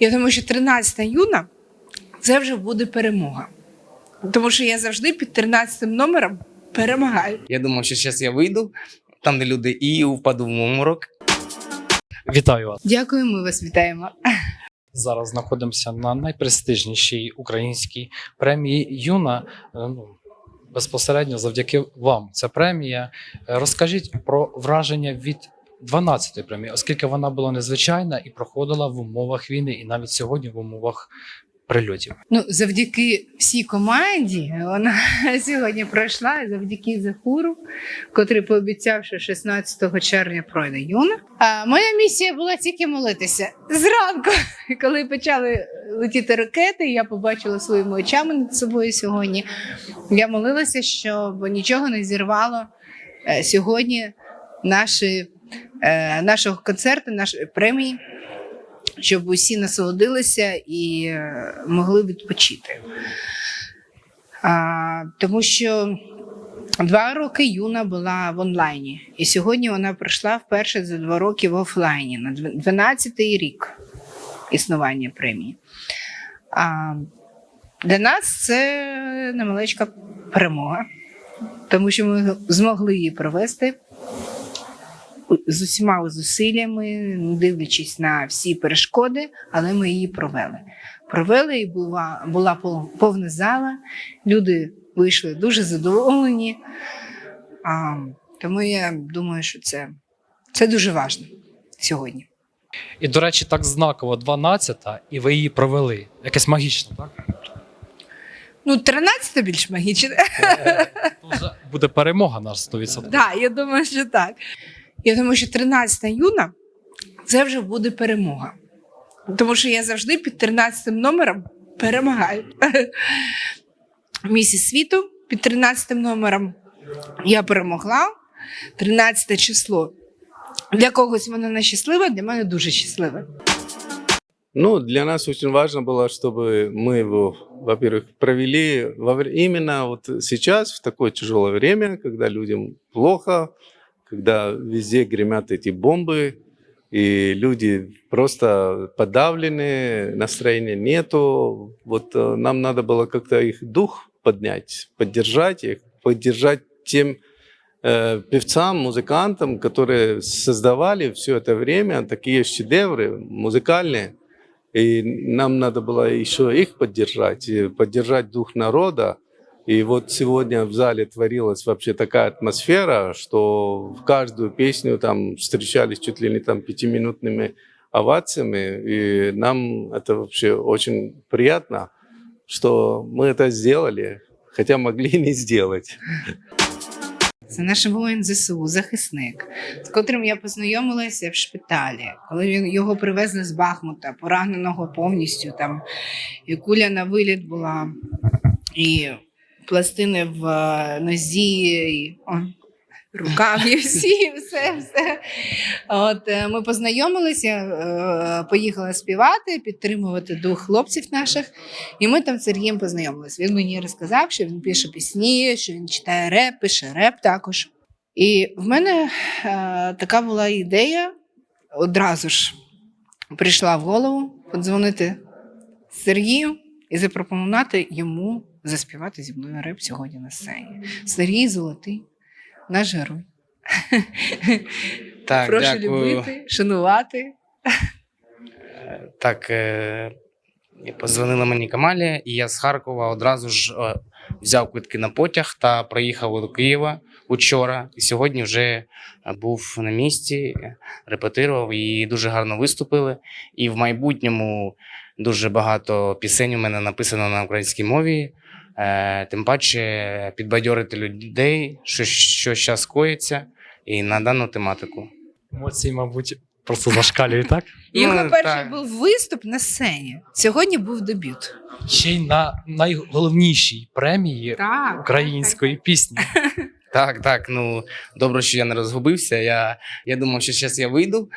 Я думаю, що 13 юна це вже буде перемога. Тому що я завжди під 13 номером перемагаю. Я думав, що зараз я вийду, там, де люди, і впаду в обморок. Вітаю вас! Дякую, ми вас вітаємо. Зараз знаходимося на найпрестижнішій українській премії Юна. Е, Ну, безпосередньо завдяки вам. Ця премія. Е, Розкажіть про враження від 12-ї премії, оскільки вона була незвичайна і проходила в умовах війни, і навіть сьогодні в умовах прильотів. Ну, завдяки всій команді вона сьогодні пройшла, завдяки Захуру, котрий пообіцяв, що 16 червня пройде юна. А моя місія була тільки молитися зранку, коли почали летіти ракети. Я побачила своїми очами над собою сьогодні. Я молилася, щоб нічого не зірвало е, сьогодні наші, е, нашого концерту, нашої премії щоб усі насолодилися і е, могли відпочити. Тому що два роки Юна була в онлайні, і сьогодні вона пройшла вперше за два роки в офлайні на 12-й рік існування премії. Для нас це немалечка перемога, тому що ми змогли її провести з усіма зусиллями, дивлячись на всі перешкоди, але ми її провели. Провели і була, була повна зала. Люди вийшли дуже задоволені. А, тому я думаю, що це, це дуже важливо сьогодні. І, до речі, так знаково 12-та, і ви її провели. Якесь магічне, так? Ну, 13 більш магічне. То вже буде перемога на 100%. Так, я думаю, що так. Я думаю, що 13 юна це вже буде перемога. Тому що я завжди під 13 номером перемагаю. Місіс світу під 13 номером я перемогла. 13 число. Для когось воно не щасливе, для мене дуже щасливе. Ну, для нас очень важно было, чтобы мы его, во-первых, провели во вре- именно вот сейчас, в такое тяжелое время, когда людям плохо, когда везде гремят эти бомбы, и люди просто подавлены, настроения нету. Вот э, нам надо было как-то их дух поднять, поддержать их, поддержать тем э, певцам, музыкантам, которые создавали все это время такие шедевры музыкальные. И нам надо было еще их поддержать, поддержать дух народа. И вот сегодня в зале творилась вообще такая атмосфера, что в каждую песню там встречались чуть ли не там пятиминутными овациями. И нам это вообще очень приятно, что мы это сделали, хотя могли и не сделать. Це наш воїн ЗСУ, захисник, з котрим я познайомилася в шпиталі, коли він його привезли з Бахмута, пораненого повністю. Там і куля на виліт була, і пластини в е, нозі, і, о, рукаві всі, все, все. От е, ми познайомилися, е, поїхала співати, підтримувати дух хлопців наших. І ми там з Сергієм познайомилися. Він мені розказав, що він пише пісні, що він читає реп, пише реп також. І в мене така була ідея одразу ж прийшла в голову подзвонити Сергію і запропонувати йому заспівати зі мною реп сьогодні на сцені. Сергій Золотий, наш герой. Так, Прошу дякую. любити, шанувати. Так, е, подзвонила мені Камалія, і я з Харкова одразу ж е, взяв квитки на потяг та приїхав до Києва учора. І сьогодні вже був на місці, репетирував і дуже гарно виступили. І в майбутньому дуже багато пісень у мене написано на українській мові. Е, Тим паче підбадьорити людей, що, що зараз коїться, і на дану тематику. Емоції, мабуть, просто зашкалюють, так? Його Ну, перший так. був виступ на сцені. Сьогодні був дебют. Ще й на найголовнішій премії Так. української пісні. Так, так. Ну добре, що я не розгубився. Я, я думав, що зараз я вийду,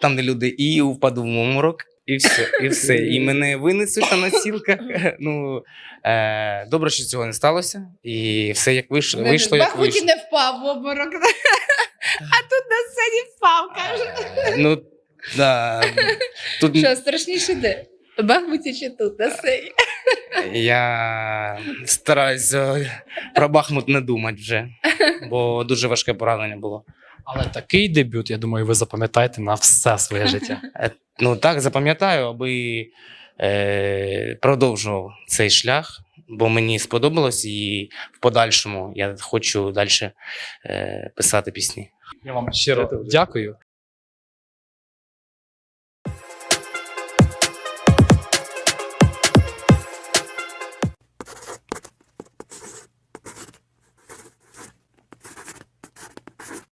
там, де люди, і впаду в обморок, і все, і все. І мене винесуть на носілках. Ну е, добре, що цього не сталося. І все як вийшло, вийшло як Бахмуті вийшло. не впав в обморок. А тут на сцені впав, каже. Ну да, тут Що, страшніше де? Бахмуті чи тут, на сцені? Я стараюсь е, про Бахмут не думати вже, бо дуже важке поранення було. Але такий дебют, я думаю, ви запам'ятаєте на все своє життя. Ну так, запам'ятаю, аби е, продовжував цей шлях, бо мені сподобалось, і в подальшому я хочу далі е, писати пісні. Я вам щиро дякую.